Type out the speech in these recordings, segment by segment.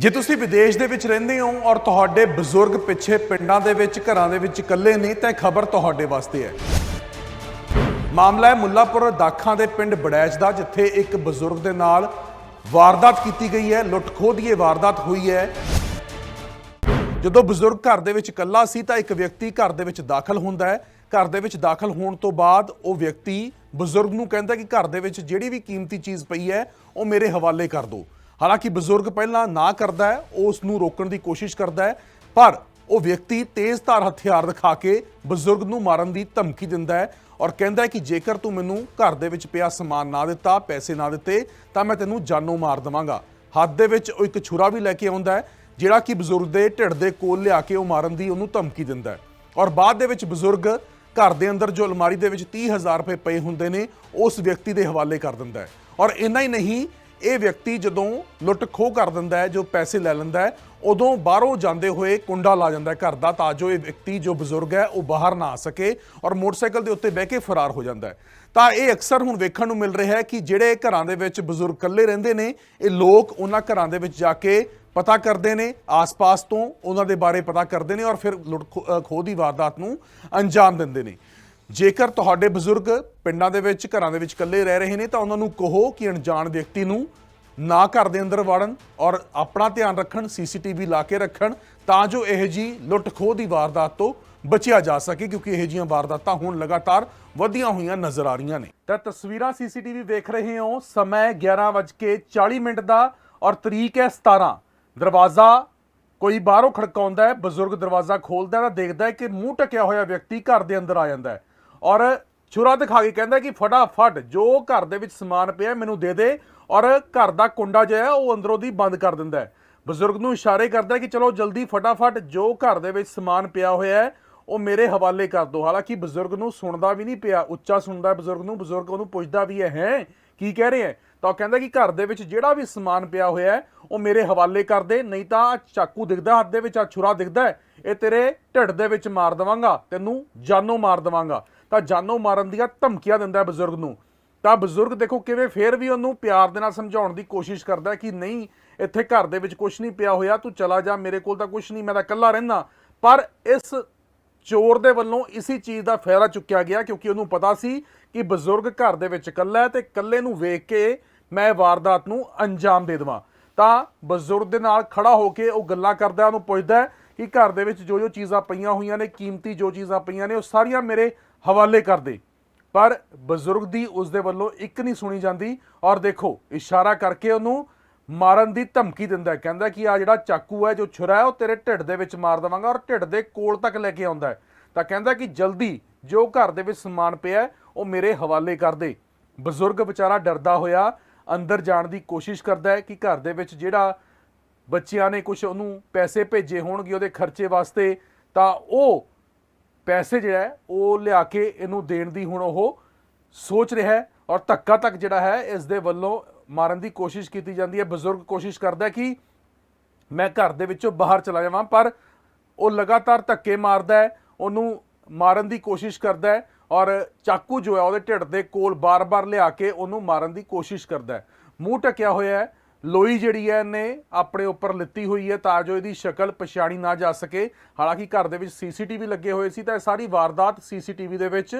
ਜੇ ਤੁਸੀਂ ਵਿਦੇਸ਼ ਦੇ ਵਿੱਚ ਰਹਿੰਦੇ ਹੋ ਔਰ ਤੁਹਾਡੇ ਬਜ਼ੁਰਗ ਪਿੱਛੇ ਪਿੰਡਾਂ ਦੇ ਵਿੱਚ, ਘਰਾਂ ਦੇ ਵਿੱਚ ਇਕੱਲੇ ਨੇ, ਤਾਂ ਇਹ ਖਬਰ ਤੁਹਾਡੇ ਵਾਸਤੇ ਹੈ। ਮਾਮਲਾ ਹੈ ਮੁੱਲਾਪੁਰ ਦਾਖਾਂ ਦੇ ਪਿੰਡ ਬੜੈਚ ਦਾ, ਜਿੱਥੇ ਇੱਕ ਬਜ਼ੁਰਗ ਦੇ ਨਾਲ ਵਾਰਦਾਤ ਕੀਤੀ ਗਈ ਹੈ। ਲੁੱਟ ਖੋਹ ਦੀ ਇਹ ਵਾਰਦਾਤ ਹੋਈ ਹੈ। ਜਦੋਂ ਬਜ਼ੁਰਗ ਘਰ ਦੇ ਵਿੱਚ ਇਕੱਲਾ ਸੀ, ਤਾਂ ਇੱਕ ਵਿਅਕਤੀ ਘਰ ਦੇ ਵਿੱਚ ਦਾਖਲ ਹੁੰਦਾ ਹੈ। ਘਰ ਦੇ ਵਿੱਚ ਦਾਖਲ ਹੋਣ ਤੋਂ ਬਾਅਦ ਉਹ ਵਿਅਕਤੀ ਬਜ਼ੁਰਗ ਨੂੰ ਕਹਿੰਦਾ ਕਿ ਘਰ ਦੇ ਵਿੱਚ ਜਿਹੜੀ ਵੀ ਕੀਮਤੀ ਚੀਜ਼ ਪਈ ਹੈ, ਉਹ ਮੇਰੇ ਹਵਾਲੇ ਕਰ ਦਿਓ। ਹਾਲਾਂਕਿ ਬਜ਼ੁਰਗ ਪਹਿਲਾਂ ਨਾ ਕਰਦਾ ਹੈ, ਉਸ ਨੂੰ ਰੋਕਣ ਦੀ ਕੋਸ਼ਿਸ਼ ਕਰਦਾ ਹੈ, ਪਰ ਉਹ ਵਿਅਕਤੀ ਤੇਜ਼ ਧਾਰ ਹਥਿਆਰ ਦਿਖਾ ਕੇ ਬਜ਼ੁਰਗ ਨੂੰ ਮਾਰਨ ਦੀ ਧਮਕੀ ਦਿੰਦਾ ਹੈ ਔਰ ਕਹਿੰਦਾ ਹੈ ਕਿ ਜੇਕਰ ਤੂੰ ਮੈਨੂੰ ਘਰ ਦੇ ਵਿੱਚ ਪਿਆ ਸਮਾਨ ਨਾ ਦਿੱਤਾ, ਪੈਸੇ ਨਾ ਦਿੱਤੇ, ਤਾਂ ਮੈਂ ਤੈਨੂੰ ਜਾਨੋਂ ਮਾਰ ਦੇਵਾਂਗਾ। ਹੱਥ ਦੇ ਵਿੱਚ ਉਹ ਇੱਕ ਛੁਰਾ ਵੀ ਲੈ ਕੇ ਆਉਂਦਾ ਹੈ, ਜਿਹੜਾ ਕਿ ਬਜ਼ੁਰਗ ਦੇ ਢਿੱਡ ਦੇ ਕੋਲ ਲਿਆ ਕੇ ਉਹ ਮਾਰਨ ਦੀ ਉਹਨੂੰ ਧਮਕੀ ਦਿੰਦਾ ਹੈ। ਔਰ ਬਾਅਦ ਦੇ ਵਿੱਚ ਬਜ਼ੁਰਗ ਘਰ ਦੇ ਅੰਦਰ ਜੋ ਅਲਮਾਰੀ ਦੇ ਵਿੱਚ 30000 ਰੁਪਏ ਪਏ ਹੁੰਦੇ ਨੇ, ਉਸ ਵਿਅਕਤੀ ਦੇ ਹਵਾਲੇ ਕਰ ਦਿੰਦਾ ਹੈ। ਔਰ ਇੰਨਾ ਹੀ ਨਹੀਂ ਇਹ ਵਿਅਕਤੀ ਜਦੋਂ ਲੁੱਟ ਖੋਹ ਕਰ ਦਿੰਦਾ ਹੈ, ਜੋ ਪੈਸੇ ਲੈ ਲੈਂਦਾ ਹੈ, ਉਦੋਂ ਬਾਹਰੋਂ ਜਾਂਦੇ ਹੋਏ ਕੁੰਡਾ ਲਾ ਜਾਂਦਾ ਹੈ ਘਰ ਦਾ ਤਾਂ ਜੋ ਇਹ ਵਿਅਕਤੀ, ਜੋ ਬਜ਼ੁਰਗ ਹੈ, ਉਹ ਬਾਹਰ ਨਾ ਆ ਸਕੇ ਔਰ ਮੋਟਰਸਾਈਕਲ ਦੇ ਉੱਤੇ ਬਹਿ ਕੇ ਫਰਾਰ ਹੋ ਜਾਂਦਾ ਹੈ। ਤਾਂ ਇਹ ਅਕਸਰ ਹੁਣ ਵੇਖਣ ਨੂੰ ਮਿਲ ਰਿਹਾ ਹੈ ਕਿ ਜਿਹੜੇ ਘਰਾਂ ਦੇ ਵਿੱਚ ਬਜ਼ੁਰਗ ਇਕੱਲੇ ਰਹਿੰਦੇ ਨੇ, ਇਹ ਲੋਕ ਉਹਨਾਂ ਘਰਾਂ ਦੇ ਵਿੱਚ ਜਾ ਕੇ ਪਤਾ ਕਰਦੇ ਨੇ, ਆਸ-ਪਾਸ ਤੋਂ ਉਹਨਾਂ ਦੇ ਬਾਰੇ ਪਤਾ ਕਰਦੇ ਨੇ ਔਰ ਫਿਰ ਲੁੱਟ ਖੋ- ਖੋਹ ਦੀ ਵਾਰਦਾਤ ਨੂੰ ਅੰਜਾਮ ਦਿੰਦੇ ਨੇ। ਜੇਕਰ ਤੁਹਾਡੇ ਬਜ਼ੁਰਗ ਪਿੰਡਾਂ ਦੇ ਵਿੱਚ, ਘਰਾਂ ਦੇ ਵਿੱਚ ਇਕੱਲੇ ਰਹਿ ਰਹੇ ਨੇ, ਤਾਂ ਉਹਨਾਂ ਨੂੰ ਕਹੋ ਕਿ ਅਣਜਾਣ ਵਿਅਕਤੀ ਨੂੰ ਨਾ ਘਰ ਦੇ ਅੰਦਰ ਵੜਨ ਔਰ ਆਪਣਾ ਧਿਆਨ ਰੱਖਣ, ਸੀਸੀਟੀਵੀ ਲਾ ਕੇ ਰੱਖਣ, ਤਾਂ ਜੋ ਇਹ ਜੀ ਲੁੱਟ ਖੋਹ ਦੀ ਵਾਰਦਾਤ ਤੋਂ ਬਚਿਆ ਜਾ ਸਕੇ, ਕਿਉਂਕਿ ਇਹ ਜੀਆਂ ਵਾਰਦਾਤਾਂ ਹੁਣ ਲਗਾਤਾਰ ਵਧੀਆਂ ਹੋਈਆਂ ਨਜ਼ਰ ਆ ਰਹੀਆਂ ਨੇ। ਤਾਂ ਤਸਵੀਰਾਂ ਸੀਸੀਟੀਵੀ ਵੇਖ ਰਹੇ ਹੋ। ਸਮਾਂ 11:40 ਮਿੰਟ ਦਾ ਔਰ ਤਰੀਕ ਹੈ 17 ਦਰਵਾਜ਼ਾ ਕੋਈ ਬਾਹਰੋਂ ਖੜਕਾਉਂਦਾ ਹੈ, ਬਜ਼ੁਰਗ ਦਰਵਾਜ਼ਾ ਖੋਲਦਾ ਹੈ ਤਾਂ ਦੇਖਦਾ ਹੈ ਕਿ ਮੂੰਹ ਟਕਿਆ ਹੋਇਆ ਵਿਅਕਤੀ ਘਰ ਦੇ ਅੰਦਰ ਆ ਜਾਂਦਾ ਹੈ। ਔਰ ਛੁਰਾ ਦਿਖਾ ਕੇ ਕਹਿੰਦਾ ਕਿ ਫਟਾਫਟ ਜੋ ਘਰ ਦੇ ਵਿੱਚ ਸਮਾਨ ਪਿਆ ਮੈਨੂੰ ਦੇ ਦੇ, ਔਰ ਘਰ ਦਾ ਕੁੰਡਾ ਜਿਹਾ ਹੈ ਉਹ ਅੰਦਰੋਂ ਦੀ ਬੰਦ ਕਰ ਦਿੰਦਾ ਹੈ। ਬਜ਼ੁਰਗ ਨੂੰ ਇਸ਼ਾਰੇ ਕਰਦਾ ਹੈ ਕਿ ਚਲੋ ਜਲਦੀ ਫਟਾਫਟ ਜੋ ਘਰ ਦੇ ਵਿੱਚ ਸਮਾਨ ਪਿਆ ਹੋਇਆ ਹੈ, ਉਹ ਮੇਰੇ ਹਵਾਲੇ ਕਰ ਦਿਓ। ਹਾਲਾਂਕਿ ਬਜ਼ੁਰਗ ਨੂੰ ਸੁਣਦਾ ਵੀ ਨਹੀਂ ਪਿਆ, ਉੱਚਾ ਸੁਣਦਾ ਬਜ਼ੁਰਗ ਨੂੰ, ਬਜ਼ੁਰਗ ਉਹਨੂੰ ਪੁੱਛਦਾ ਵੀ ਹੈ ਹੈ, ਕੀ ਕਹਿ ਰਹੇ ਹੈ? ਤਾਂ ਉਹ ਕਹਿੰਦਾ ਕਿ ਘਰ ਦੇ ਵਿੱਚ ਜਿਹੜਾ ਵੀ ਸਮਾਨ ਪਿਆ ਹੋਇਆ ਹੈ, ਉਹ ਮੇਰੇ ਹਵਾਲੇ ਕਰ ਦੇ, ਨਹੀਂ ਤਾਂ ਚਾਕੂ ਦਿਖਦਾ ਹੱਥ ਦੇ ਵਿੱਚ ਆ ਛੁਰਾ ਦਿਖਦਾ ਹੈ, ਇਹ ਤੇਰੇ ਢਿੱਡ ਦੇ ਵਿੱਚ ਮਾਰ ਦਵਾਂਗਾ, ਤੈਨੂੰ ਜਾਨੋਂ ਮਾਰ ਦਵਾਂਗਾ। ਤਾਂ ਜਾਨੋਂ ਮਾਰਨ ਦੀਆਂ ਧਮਕੀਆਂ ਦਿੰਦਾ ਹੈ ਬਜ਼ੁਰਗ ਨੂੰ। ਤਾਂ ਬਜ਼ੁਰਗ ਦੇਖੋ ਕਿਵੇਂ ਫੇਰ ਵੀ ਉਹਨੂੰ ਪਿਆਰ ਦੇ ਨਾਲ ਸਮਝਾਉਣ ਦੀ ਕੋਸ਼ਿਸ਼ ਕਰਦਾ ਕਿ ਨਹੀਂ, ਇੱਥੇ ਘਰ ਦੇ ਵਿੱਚ ਕੁਝ ਨਹੀਂ ਪਿਆ ਹੋਇਆ, ਤੂੰ ਚਲਾ ਜਾ, ਮੇਰੇ ਕੋਲ ਤਾਂ ਕੁਝ ਨਹੀਂ, ਮੈਂ ਤਾਂ ਇਕੱਲਾ ਰਹਿਣਾ ਪਰ ਇਸ ਚੋਰ ਦੇ ਵੱਲੋਂ ਇਸੀ ਚੀਜ਼ ਦਾ ਫਾਇਦਾ ਚੁੱਕਿਆ ਗਿਆ ਕਿਉਂਕਿ ਉਹਨੂੰ ਪਤਾ ਸੀ ਕਿ ਬਜ਼ੁਰਗ ਘਰ ਦੇ ਵਿੱਚ ਇਕੱਲਾ ਹੈ ਤੇ ਇਕੱਲੇ ਨੂੰ ਵੇਖ ਕੇ ਮੈਂ ਵਾਰਦਾਤ ਨੂੰ ਅੰਜਾਮ ਦੇ ਦੇਵਾਂ। ਤਾਂ ਬਜ਼ੁਰਗ ਦੇ ਨਾਲ ਖੜਾ ਹੋ ਕੇ ਉਹ ਗੱਲਾਂ ਕਰਦਾ ਉਹਨੂੰ ਪੁੱਛਦਾ ਕਿ ਘਰ ਦੇ ਵਿੱਚ ਜੋ ਜੋ ਚੀਜ਼ਾਂ ਪਈਆਂ ਹੋਈਆਂ ਨੇ, ਕੀਮਤੀ ਜੋ ਚੀਜ਼ਾਂ ਪਈਆਂ ਨੇ, ਉਹ ਸਾਰੀਆਂ ਮੇਰੇ ਹਵਾਲੇ ਕਰ ਦੇ। ਪਰ ਬਜ਼ੁਰਗ ਦੀ ਉਸ ਦੇ ਵੱਲੋਂ ਇੱਕ ਨਹੀਂ ਸੁਣੀ ਜਾਂਦੀ। ਔਰ ਦੇਖੋ, ਇਸ਼ਾਰਾ ਕਰਕੇ ਉਹਨੂੰ ਮਾਰਨ ਦੀ ਧਮਕੀ ਦਿੰਦਾ ਹੈ। ਕਹਿੰਦਾ ਕਿ ਆ ਜਿਹੜਾ ਚਾਕੂ ਹੈ, ਜੋ ਛੁਰਾ ਹੈ, ਉਹ ਤੇਰੇ ਢਿੱਡ ਦੇ ਵਿੱਚ ਮਾਰ ਦੇਵਾਂਗਾ ਔਰ ਢਿੱਡ ਦੇ ਕੋਲ ਤੱਕ ਲੈ ਕੇ ਆਉਂਦਾ ਹੈ। ਤਾਂ ਕਹਿੰਦਾ ਕਿ ਜਲਦੀ ਜੋ ਘਰ ਦੇ ਵਿੱਚ ਸਮਾਨ ਪਿਆ ਉਹ ਮੇਰੇ ਹਵਾਲੇ ਕਰ ਦੇ। ਬਜ਼ੁਰਗ ਵਿਚਾਰਾ ਡਰਦਾ ਹੋਇਆ ਅੰਦਰ ਜਾਣ ਦੀ ਕੋਸ਼ਿਸ਼ ਕਰਦਾ ਹੈ ਕਿ ਘਰ ਦੇ ਵਿੱਚ ਜਿਹੜਾ ਬੱਚਿਆਂ ਨੇ ਕੁਝ ਉਹਨੂੰ ਪੈਸੇ ਭੇਜੇ ਹੋਣਗੇ, ਉਹਦੇ ਖਰਚੇ ਵਾਸਤੇ, ਤਾਂ ਉਹ ਪੈਸੇ ਜਿਹੜਾ ਹੈ, ਉਹ ਲਿਆ ਕੇ ਇਹਨੂੰ ਦੇਣ ਦੀ ਹੁਣ ਉਹ ਸੋਚ ਰਿਹਾ ਹੈ ਔਰ ਧੱਕਾ ਤੱਕ ਜਿਹੜਾ ਹੈ, ਇਸ ਦੇ ਵੱਲੋਂ ਮਾਰਨ ਦੀ ਕੋਸ਼ਿਸ਼ ਕੀਤੀ ਜਾਂਦੀ ਹੈ। ਬਜ਼ੁਰਗ ਕੋਸ਼ਿਸ਼ ਕਰਦਾ ਕਿ ਮੈਂ ਘਰ ਦੇ ਵਿੱਚੋਂ ਬਾਹਰ ਚਲਾ ਜਾਵਾਂ, ਪਰ ਉਹ ਲਗਾਤਾਰ ਧੱਕੇ ਮਾਰਦਾ ਹੈ, ਉਹਨੂੰ ਮਾਰਨ ਦੀ ਕੋਸ਼ਿਸ਼ ਕਰਦਾ ਹੈ ਔਰ ਚਾਕੂ ਜੋ ਹੈ, ਉਹਦੇ ਢਿੱਡ ਦੇ ਕੋਲ ਬਾਰ-ਬਾਰ ਲਿਆ ਕੇ ਉਹਨੂੰ ਮਾਰਨ ਦੀ ਕੋਸ਼ਿਸ਼ ਕਰਦਾ ਹੈ। ਮੂੰਹ ਟਕਿਆ ਹੋਇਆ ਹੈ ਲੋਈ ਜਿਹੜੀ ਹੈ ਇਹਨੇ ਆਪਣੇ ਉੱਪਰ ਲਿੱਤੀ ਹੋਈ ਹੈ ਤਾਂ ਜੋ ਇਹਦੀ ਸ਼ਕਲ ਪਛਾਣੀ ਨਾ ਜਾ ਸਕੇ। ਹਾਲਾਂਕਿ ਘਰ ਦੇ ਵਿੱਚ ਸੀਸੀਟੀਵੀ ਲੱਗੇ ਹੋਏ ਸੀ ਤਾਂ ਇਹ ਸਾਰੀ ਵਾਰਦਾਤ ਸੀਸੀਟੀਵੀ ਦੇ ਵਿੱਚ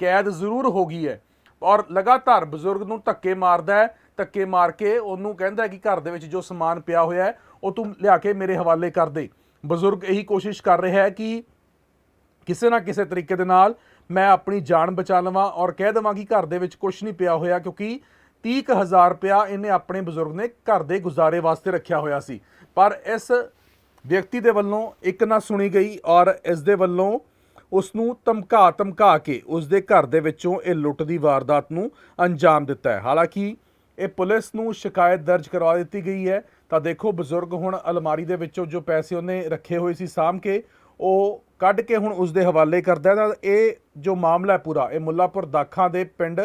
ਕੈਦ ਜ਼ਰੂਰ ਹੋ ਗਈ ਹੈ। ਔਰ ਲਗਾਤਾਰ ਬਜ਼ੁਰਗ ਨੂੰ ਧੱਕੇ ਮਾਰਦਾ ਹੈ, ਧੱਕੇ ਮਾਰ ਕੇ ਉਹਨੂੰ ਕਹਿੰਦਾ ਕਿ ਘਰ ਦੇ ਵਿੱਚ ਜੋ ਸਮਾਨ ਪਿਆ ਹੋਇਆ ਹੈ, ਉਹ ਤੂੰ ਲਿਆ ਕੇ ਮੇਰੇ ਹਵਾਲੇ ਕਰ ਦੇ। ਬਜ਼ੁਰਗ ਇਹੀ ਕੋਸ਼ਿਸ਼ ਕਰ ਰਿਹਾ ਹੈ ਕਿ ਕਿਸੇ ਨਾ ਕਿਸੇ ਤਰੀਕੇ ਦੇ ਨਾਲ ਮੈਂ ਆਪਣੀ ਜਾਨ ਬਚਾ ਲਵਾਂ ਔਰ ਕਹਿ ਦੇਵਾਂ ਕਿ ਘਰ ਦੇ ਵਿੱਚ ਕੁਝ ਨਹੀਂ ਪਿਆ ਹੋਇਆ ਕਿਉਂਕਿ 30000 ਰੁਪਇਆ ਇਹਨੇ ਆਪਣੇ ਬਜ਼ੁਰਗ ਨੇ ਘਰ ਦੇ ਗੁਜ਼ਾਰੇ ਵਾਸਤੇ ਰੱਖਿਆ ਹੋਇਆ ਸੀ। ਪਰ ਇਸ ਵਿਅਕਤੀ ਦੇ ਵੱਲੋਂ ਇੱਕ ਨਾ ਸੁਣੀ ਗਈ ਔਰ ਇਸ ਦੇ ਵੱਲੋਂ ਉਸ ਨੂੰ ਧਮਕਾ ਧਮਕਾ ਕੇ ਉਸ ਦੇ ਘਰ ਦੇ ਵਿੱਚੋਂ ਇਹ ਲੁੱਟ ਦੀ ਵਾਰਦਾਤ ਨੂੰ ਅੰਜਾਮ ਦਿੱਤਾ ਹੈ। ਹਾਲਾਂਕਿ ਇਹ ਪੁਲਿਸ ਨੂੰ ਸ਼ਿਕਾਇਤ ਦਰਜ ਕਰਵਾ ਦਿੱਤੀ ਗਈ ਹੈ। ਤਾਂ ਦੇਖੋ, ਬਜ਼ੁਰਗ ਹੁਣ ਅਲਮਾਰੀ ਦੇ ਵਿੱਚੋਂ ਜੋ ਪੈਸੇ ਉਹਨੇ ਰੱਖੇ ਹੋਏ ਸੀ ਸਾਂਭ ਕੇ, ਉਹ ਕੱਢ ਕੇ ਹੁਣ ਉਸ ਦੇ ਹਵਾਲੇ ਕਰਦਾ ਤਾਂ ਇਹ ਜੋ ਮਾਮਲਾ ਹੈ ਪੂਰਾ, ਇਹ ਮੁੱਲਾਪੁਰ ਦਾਖਾਂ ਦੇ ਪਿੰਡ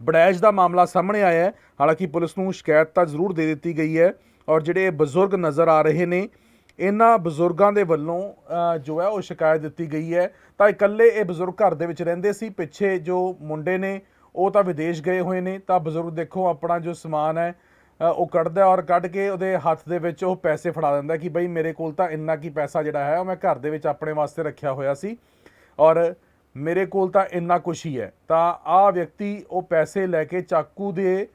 ਬੜੈਜ ਦਾ ਮਾਮਲਾ ਸਾਹਮਣੇ ਆਇਆ ਹੈ। ਹਾਲਾਂਕਿ ਪੁਲਿਸ ਨੂੰ ਸ਼ਿਕਾਇਤ ਤਾਂ ਜ਼ਰੂਰ ਦੇ ਦਿੱਤੀ ਗਈ ਹੈ ਔਰ ਜਿਹੜੇ ਬਜ਼ੁਰਗ ਨਜ਼ਰ ਆ ਰਹੇ ਨੇ, ਇਹਨਾਂ ਬਜ਼ੁਰਗਾਂ ਦੇ ਵੱਲੋਂ ਜੋ ਹੈ ਉਹ ਸ਼ਿਕਾਇਤ ਦਿੱਤੀ ਗਈ ਹੈ। ਤਾਂ ਇਕੱਲੇ ਇਹ ਬਜ਼ੁਰਗ ਘਰ ਦੇ ਵਿੱਚ ਰਹਿੰਦੇ ਸੀ, ਪਿੱਛੇ ਜੋ ਮੁੰਡੇ ਨੇ, ਉਹ ਤਾਂ ਵਿਦੇਸ਼ ਗਏ ਹੋਏ ਨੇ। ਤਾਂ ਬਜ਼ੁਰਗ ਦੇਖੋ, ਆਪਣਾ ਜੋ ਸਮਾਨ ਹੈ ਉਹ ਕੱਢਦਾ ਔਰ ਕੱਢ ਕੇ ਉਹਦੇ ਹੱਥ ਦੇ ਵਿੱਚ ਉਹ ਪੈਸੇ ਫੜਾ ਦਿੰਦਾ ਕਿ ਬਈ ਮੇਰੇ ਕੋਲ ਤਾਂ ਇੰਨਾ ਕੀ ਪੈਸਾ ਜਿਹੜਾ ਹੈ, ਉਹ ਮੈਂ ਘਰ ਦੇ ਵਿੱਚ ਆਪਣੇ ਵਾਸਤੇ ਰੱਖਿਆ ਹੋਇਆ ਸੀ। ਔਰ ਮੇਰੇ ਕੋਲ ਤਾਂ ਇੰਨਾ ਕੁਛ ਹੀ ਹੈ। ਤਾਂ ਆਹ ਵਿਅਕਤੀ ਉਹ ਪੈਸੇ ਲੈ ਕੇ ਚਾਕੂ ਦੇ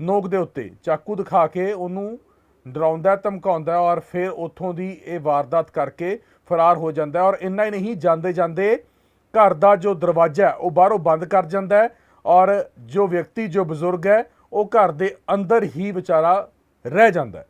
ਨੋਕ ਦੇ ਉੱਤੇ ਚਾਕੂ ਦਿਖਾ ਕੇ ਉਹਨੂੰ ਡਰਾਉਂਦਾ, ਧਮਕਾਉਂਦਾ ਔਰ ਫਿਰ ਉੱਥੋਂ ਦੀ ਇਹ ਵਾਰਦਾਤ ਕਰਕੇ ਫਰਾਰ ਹੋ ਜਾਂਦਾ ਔਰ ਇੰਨਾ ਹੀ ਨਹੀਂ ਜਾਂਦੇ ਜਾਂਦੇ ਘਰ ਦਾ ਜੋ ਦਰਵਾਜ਼ਾ ਉਹ ਬਾਹਰੋਂ ਬੰਦ ਕਰ ਜਾਂਦਾ ਔਰ ਜੋ ਵਿਅਕਤੀ, ਜੋ ਬਜ਼ੁਰਗ ਹੈ, ਉਹ ਘਰ ਦੇ ਅੰਦਰ ਹੀ ਵਿਚਾਰਾ ਰਹਿ ਜਾਂਦਾ